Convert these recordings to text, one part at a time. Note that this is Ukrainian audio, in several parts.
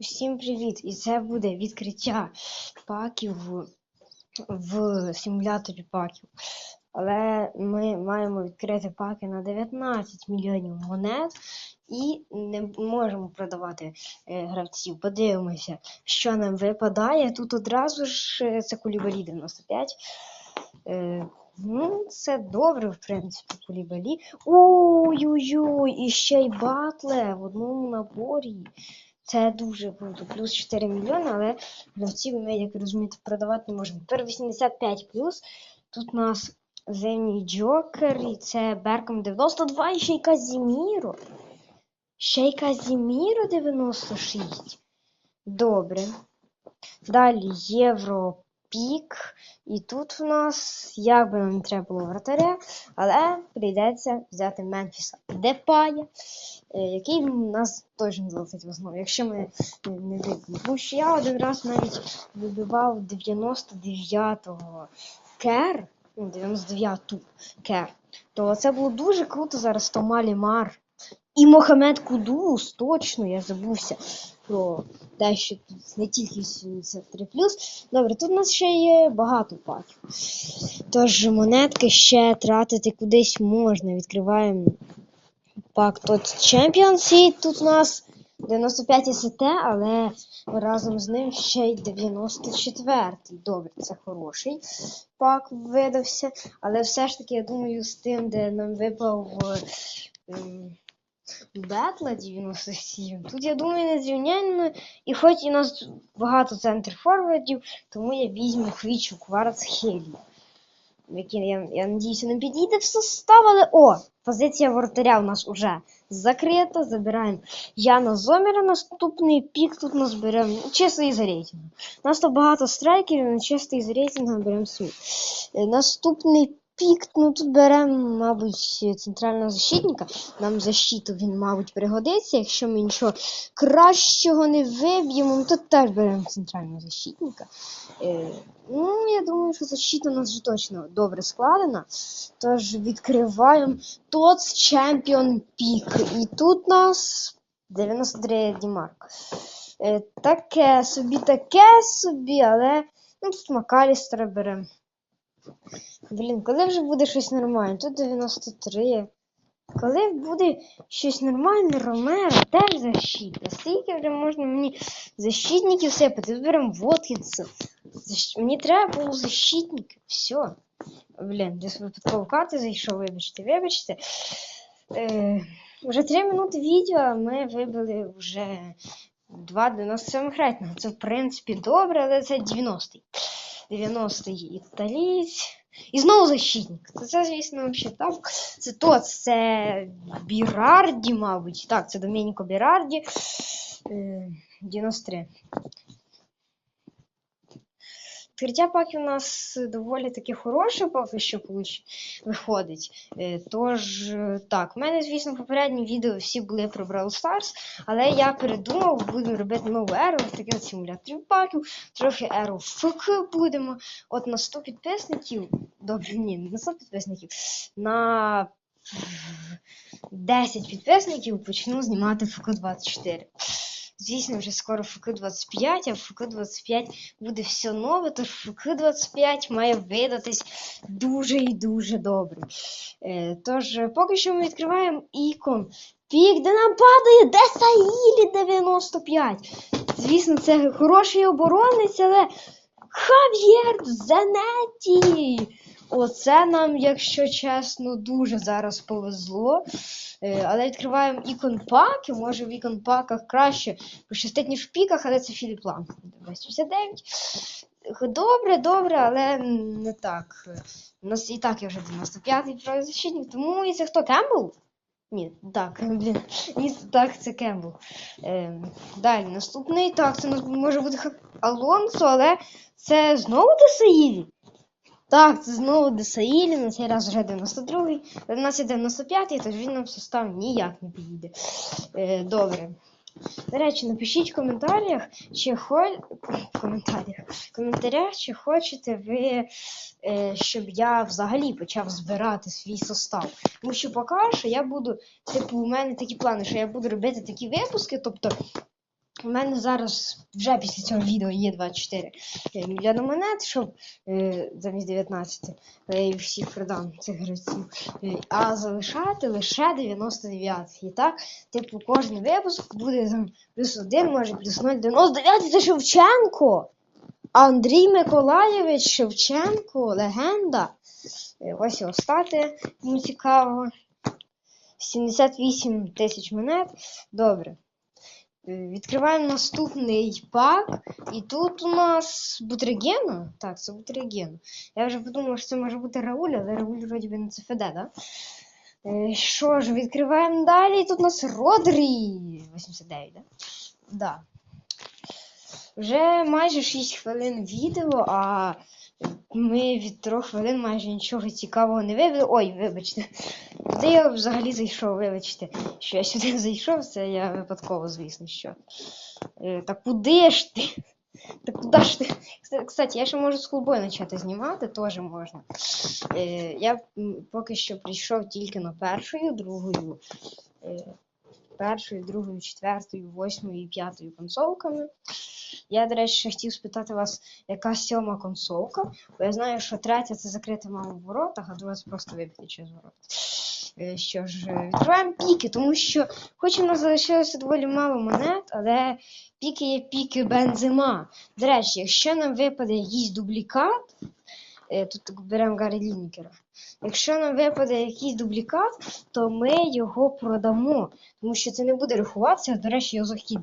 Всім привіт! І це буде відкриття паків в, симуляторі паків. Але ми маємо відкрити паки на 19 мільйонів монет і не можемо продавати е, гравців. Подивимося, що нам випадає. Тут одразу ж е, це кулібалі 95. Е, ну, це добре, в принципі, кулібалі. Ой-ой-ой, і ще й батле в одному наборі. Це дуже круто. Плюс 4 мільйони, але гравців ми, як розумієте, продавати не можемо. Тепер 85 плюс. Тут у нас зимній Джокер, і це Берком 92 і ще й Казіміро. Ще й Казіміро 96. Добре. Далі Європік. І тут у нас, як би нам треба було вратаря, але прийдеться взяти Мемфіса Депая, е, який в нас точно залетить в основу, якщо ми не, виб'ємо. Тому що я один раз навіть вибивав 99-го Кер, ну, 99-ту Кер, то це було дуже круто зараз Томалі Мар. І Мохамед Кудус, точно, я забувся про те, що тут не тільки 73 Добре, тут у нас ще є багато паків. Тож монетки ще тратити кудись можна. Відкриваємо пак тут Champions і тут у нас 95 СТ, але разом з ним ще й 94. Добре, це хороший пак видався. Але все ж таки, я думаю, з тим, де нам випав. ем, Бетла 97. Тут, я думаю, не зрівнянно. І хоч і нас багато центр форвардів, тому я візьму хвічу Кварц Хелі. Який, я, я надіюся, не підійде в состав, але о! Позиція воротаря у нас уже закрита. Забираємо Яна Зоміра. Наступний пік тут нас беремо чисто із рейтингу. У нас тут багато страйкерів, чисто із рейтингу беремо свій. Е, Наступний пік, ну тут беремо, мабуть, центрального защитника. Нам защиту він, мабуть, пригодиться. Якщо ми нічого кращого не виб'ємо, то теж беремо центрального защитника. Е, ну, я думаю, що защита у нас вже точно добре складена. Тож відкриваємо ТОЦ Чемпіон Пік. І тут нас 93 Дімарк. Е, таке собі, таке собі, але ну, тут Макалістера беремо. Блін, коли вже буде щось нормальне? Тут 93. Коли буде щось нормальне, Ромеро теж защита. Скільки вже можна мені защитників? Тут беремо Воткінса. Защ... Мені треба було защитники. Все. Блін, десь випадково карти зайшов, вибачте, вибачте. Е, вже 3 минути відео, а ми вибили вже 2,97 рейтингу. Це, в принципі, добре, але це 90-й. 90-й італієць. І знову защитник. Це, це звісно, взагалі так. Це Бірарді, мабуть. Так, це Домініко Бірарді. Е, 93. Паків у нас доволі таки хороше поки що виходить. Е, Тож, е, так, у мене, звісно, попередні відео всі були про Brawl Stars, але я передумав, будемо робити нову еру, таке от симуляторів паків, трохи еру ФК будемо. От на 100 підписників, добре, ні, на 100 підписників, на 10 підписників почну знімати ФК 24. Звісно, вже скоро ФК 25, а в ФК 25 буде все нове, тож ФК 25 має видатись дуже і дуже добре. Е, тож, е, поки що ми відкриваємо ікон. Пік, де нам падає, де Саїлі 95. Звісно, це хороший оборонець, але Хав'єр Занеті. Оце нам, якщо чесно, дуже зараз повезло. Е, Але відкриваємо ікон паки. Може в ікон паках краще пощастить, ніж в піках, але це Філіп Лам. 259. Добре, добре, але не так. У нас і так є вже 95-й правозащитник, тому і це хто Кембл? Ні, так, блін. Ні, так, це Кембл. Е, далі, наступний. Так, це може бути Алонсо, але це знову Десаїлі. Так, це знову Десаїлі, на цей раз вже 92-й. У нас є 95-й, тож він нам состав ніяк не підійде. Е, добре. До речі, напишіть в коментарях, чи хо... в коментарях, в коментарях, чи хочете ви, е, щоб я взагалі почав збирати свій состав. Тому що поки що я буду, типу, у мене такі плани, що я буду робити такі випуски, тобто У мене зараз вже після цього відео є 24 мільйони монет, щоб е, замість 19 я їх всіх продам цих гравців. Е, а залишати лише 99. І так, типу, кожен випуск буде там плюс 1, може плюс 0, 99 це Шевченко! Андрій Миколаєвич Шевченко, легенда. Е, Ось його стати, кому цікаво. 78 тисяч монет. Добре. Відкриваємо наступний пак. І тут у нас Бутригена. Так, це Бутригена. Я вже подумав, що це може бути Рауль, але Рауль вроді би не ЦФД, да? Е, Що ж, відкриваємо далі. Тут у нас Родрі. 89, да? Да. Вже майже 6 хвилин відео, а ми від 3 хвилин майже нічого цікавого не вивели. Ой, вибачте. Куди я взагалі зайшов, вибачте, що я сюди зайшов, це я випадково, звісно, що. Е, та куди ж ти? Та куди ж ти? Кстати, я ще можу з клубою почати знімати, теж можна. Е, я поки що прийшов тільки на першою, другою, е, першою, другою, четвертою, восьмою і п'ятою консолками. Я, до речі, хотів спитати вас, яка сьома консолка, бо я знаю, що третя це закрита мама в воротах, а друга це просто вибити через ворота. Е, Що ж, е, відкриваємо піки, тому що хоч у нас залишилося доволі мало монет, але піки є піки бензима. До речі, якщо нам випаде якийсь дублікат, е, тут беремо Гаррі Лінкера. Якщо нам випаде якийсь дублікат, то ми його продамо, тому що це не буде рахуватися, до речі, його захід.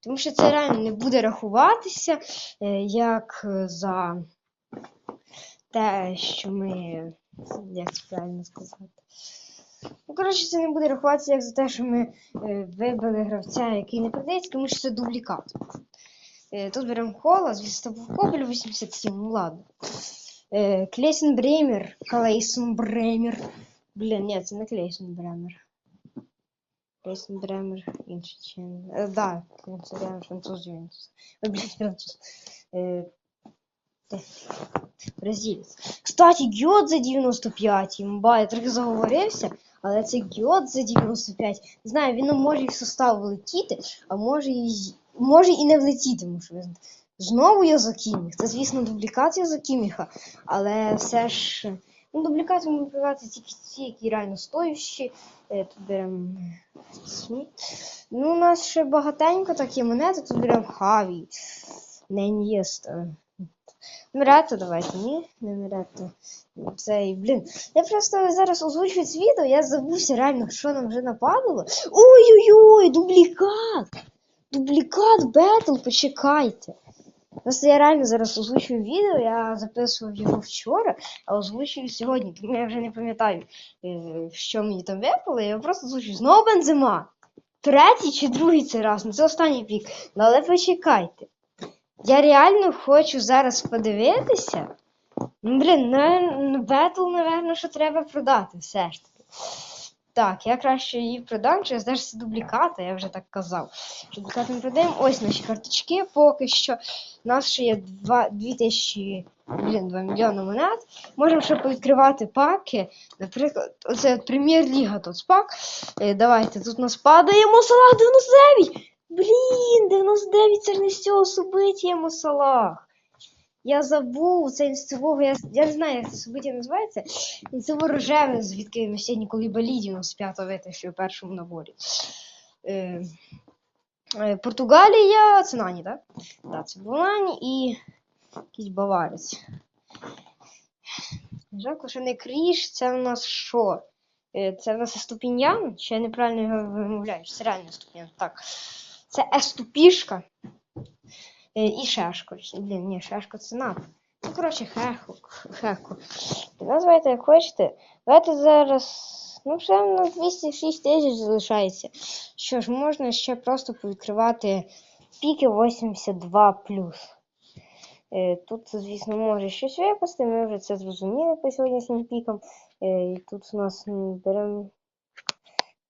Тому що це реально не буде рахуватися е, як е, за те, що ми. Як це правильно сказати? Ну, коротше, це не буде рахуватися як за те, що ми е, вибили гравця, який не продається, тому що це дублікат. Тут беремо кола, звісно, був Кобель 87, ну ладно. Е, Клейсен Бремер, Клейсен Бремер. Блін, ні, це не Клейсен Бремер. Клейсен Бремер, інший чи. Е, да, Клейсен Бремер, француз Ювентус. Ой, блядь, француз. Е, де? Бразилець. Кстати, Гьот за 95, імба, я трохи заговорився, але це Гьот за 95. Не знаю, він може і в состав влетіти, а може і, з- може і не влетіти, тому що він- знову Йозакіміх. Це, звісно, дублікат Йозакіміха, але все ж. Ну, можна вибивати тільки ті, які реально стоящі. Е, Тут беремо Ну, у нас ще багатенько такі монети, тут беремо Хаві. Не Ін'єста. Мирето давайте, ні? Не Мирето. Цей, блін. Я просто зараз озвучую це відео, я забувся реально, що нам вже нападало. Ой-ой-ой, дублікат! Дублікат Бетл, почекайте. Просто я реально зараз озвучую відео, я записував його вчора, а озвучую сьогодні, тому я вже не пам'ятаю, е, що мені там випало, я просто озвучую. Знову бензима. Третій чи другий цей раз, ну це останній пік. Ну але почекайте. Я реально хочу зараз подивитися. Ну, блін, на Бетл, напевно, що треба продати все ж таки. Так, я краще її продам через те, що це дублікати, я вже так казав. Дублікати не продаємо. Ось наші карточки поки що. У нас ще є 2, 2000, блін, 2 мільйони монет. Можемо ще повідкривати паки. Наприклад, оце прем'єр-ліга тут пак. Е, давайте, тут нас падає Мосалах 99! Блін, 99 це ж не з цього собиття Мосалах. Я забув це з я, я не знаю, як це собиття називається. Це ворожеве, звідки ми сьогодні коли Балідіно з п'ятого витащив у першому наборі. Е, е, Португалія, це Нані, так? Так, це був Нані і якийсь баварець. Жалко, що не кріш, це у нас що? Е, Це в нас Еступіньян? Чи я неправильно його вимовляю? Це реально Еступіньян. Так. Це Еступішка. Е, І. Чи- Блін, ні, Шешко це НАТО. Ну, коротше, хеху. Хеку. Називайте як хочете. Давайте зараз. Ну, вже на 206 тисяч залишається. Що ж, можна ще просто повідкривати піки 82 Е, Тут, звісно, може щось випасти, ми вже це зрозуміли по сьогоднішнім пікам. Е, І тут у нас беремо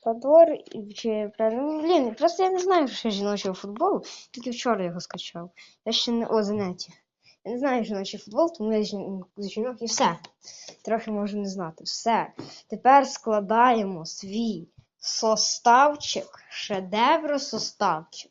Подор і- чи правильно. Блін, просто я не знаю ще жіночого футболу, тільки вчора його скачав. Я ще не о занятті. Я не знаю жіночий футбол, тому я жінок і все. Трохи можу не знати. Все. Тепер складаємо свій составчик, шедевро составчик.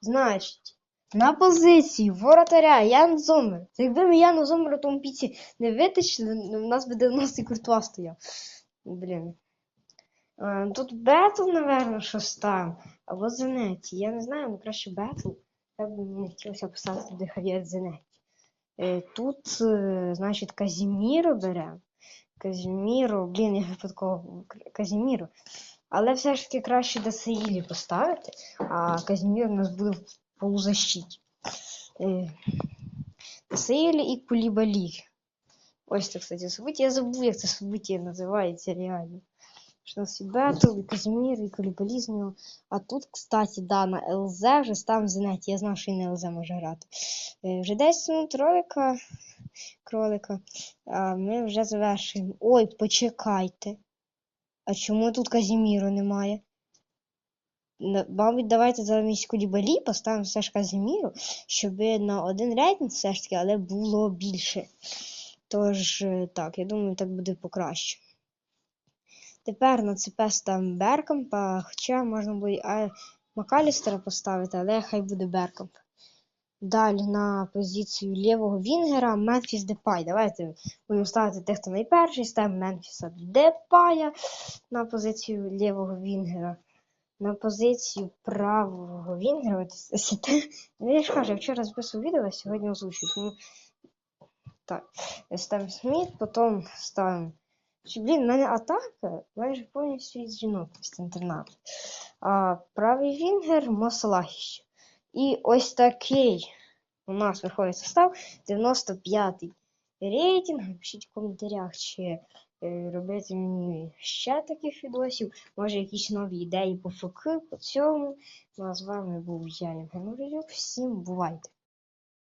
Значить, на позиції воротаря Ян Зомер. Якби ми Яну Зомера в тому піці не витащили, ну, у нас би 90-й куртуа стояв. Блін. Е, Тут Бетл, напевно, що став. Або Зенеті. Я не знаю, ну краще Бетл. Так би мені хотілося поставити туди Хав'єр Зенеті. Е, Тут, е, значить, Казіміро беремо. Казіміро, блін, я випадково Казіміро. Але все ж таки краще Дасаїлі поставити, а Казімір у нас буде в полузащиті. Дасаїлі і Кулібалі. Ось це, кстати, событие. Я забув, як це событие називається реально. Що у нас і Бетл, і Казімір, і Кулібалі з нього. А тут, кстати, да, на ЛЗ вже став Зенеті. Я знав, що і на ЛЗ може грати. Е, Вже 10 минут ролика, кролика. А ми вже завершуємо. Ой, почекайте. А чому тут Казіміру немає? Мабуть, давайте замість Кулібалі поставимо все ж Казіміру, щоб на один рейтинг все ж таки, але було більше. Тож, е, так, я думаю, так буде покраще. Тепер на ЦП ставимо Беркампа, хоча можна а, Макалістера поставити, але хай буде Беркамп. Далі на позицію лівого Вінгера Мемфіс Депай. Давайте будемо ставити тих, хто найперший. Ставимо Мемфіса Депая на позицію лівого Вінгера. На позицію правого Вінгера. Ну, я ж кажу, я вчора записував відео, а сьогодні озвучую. Тому так, ставимо Сміт, потім ставимо. Чи, блін, в мене атака майже повністю із жінок після інтернату. А правий Вінгер Мосалахіщ. І ось такий у нас виходить состав 95-й рейтинг. Пишіть в коментарях, чи е, робити мені ще таких відосів. Може якісь нові ідеї по ФК, по цьому. Ну а з вами був я, Євген Морозюк. Всім бувайте!